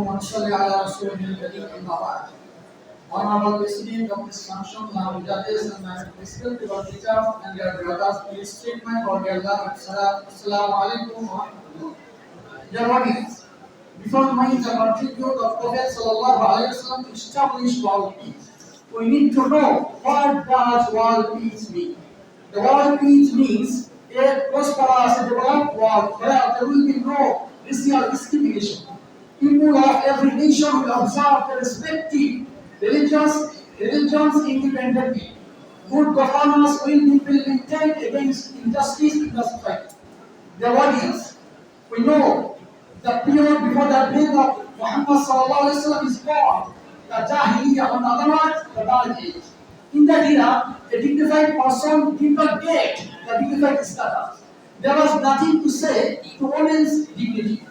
ونصلي على رسوله الكريم أما بعد. Honorable President of this function, now judges and my respectable teachers and their brothers, please take my cordial love. Assalamu alaikum wa rahmatullah. Dear audience, before knowing the contribute of Prophet sallallahu alaihi wasallam to establish world peace, we need to know what does world peace mean. The world peace means a prosperous and developed world where there will be no racial discrimination. People of every nation will observe their respective religions, religions independently. Good governance will be implemented against injustice in the. The audience, we know the period before the birth of Muhammad sallallahu alaihi wasallam is called the Jahiliyyah, in other words, the dark age. In that era, a dignified person did not get the dignified status. There was nothing to say to women's dignity.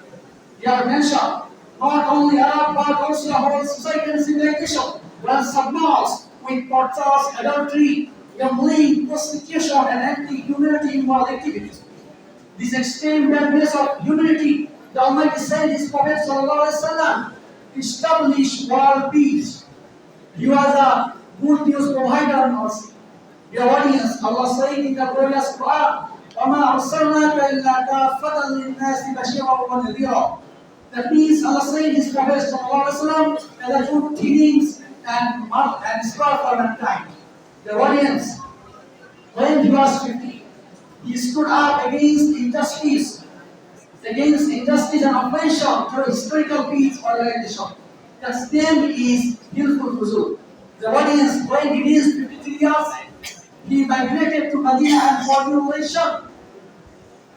They are mentioned not only Arab but also the whole society and civilization were submerged with tortures, adultery, gambling, prostitution, and anti-humanity immoral activities. This extreme badness of humanity, the Almighty said His Prophet Sallallahu Alaihi Wasallam established world peace. He was a good news provider and mercy. Your audience, Allah said in the glorious Quran, وَمَا أَرْسَلْنَاكَ إِلَّا كَافَّةً لِلنَّاسِ بَشِيرًا وَنَذِيرًا that means Allah said His Prophet Wasallam as a good tidings and mark and scar for mankind. The audience, when he was 50, he stood up against injustice, against injustice and oppression through historical peace organization. That's name is Hilful Fuzul. The audience, when he is 53 years, he migrated to Medina and formulation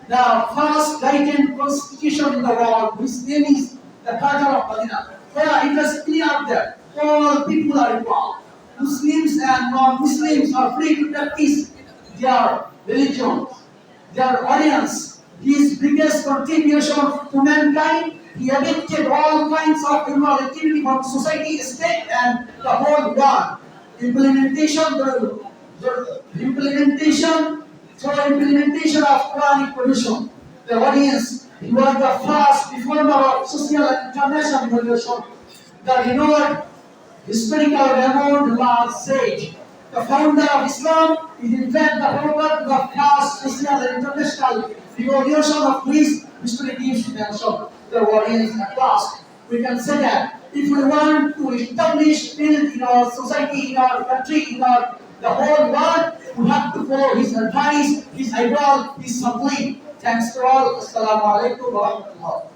the first written constitution in the world, whose name is the Charter of Medina, where it was clear that all people are equal. Muslims and non-Muslims are free to practice their religion, their audience. His biggest contribution to mankind, he evicted all kinds of immoral activity from society, state, and the whole world. Implementation, the, the implementation, through implementation of Quranic provision. The audience, he was the first reformer of social and international revolution. The renowned historical renowned Lord Sage, the founder of Islam is in fact the founder of the first social and international revolution of which history gives mention. The audience at last, we can say that if we want to establish peace in our society, in our country, in our the whole world, we have to follow his advice, his ideal, his sublime. Thanks to all. Assalamu alaikum wa rahmatullah.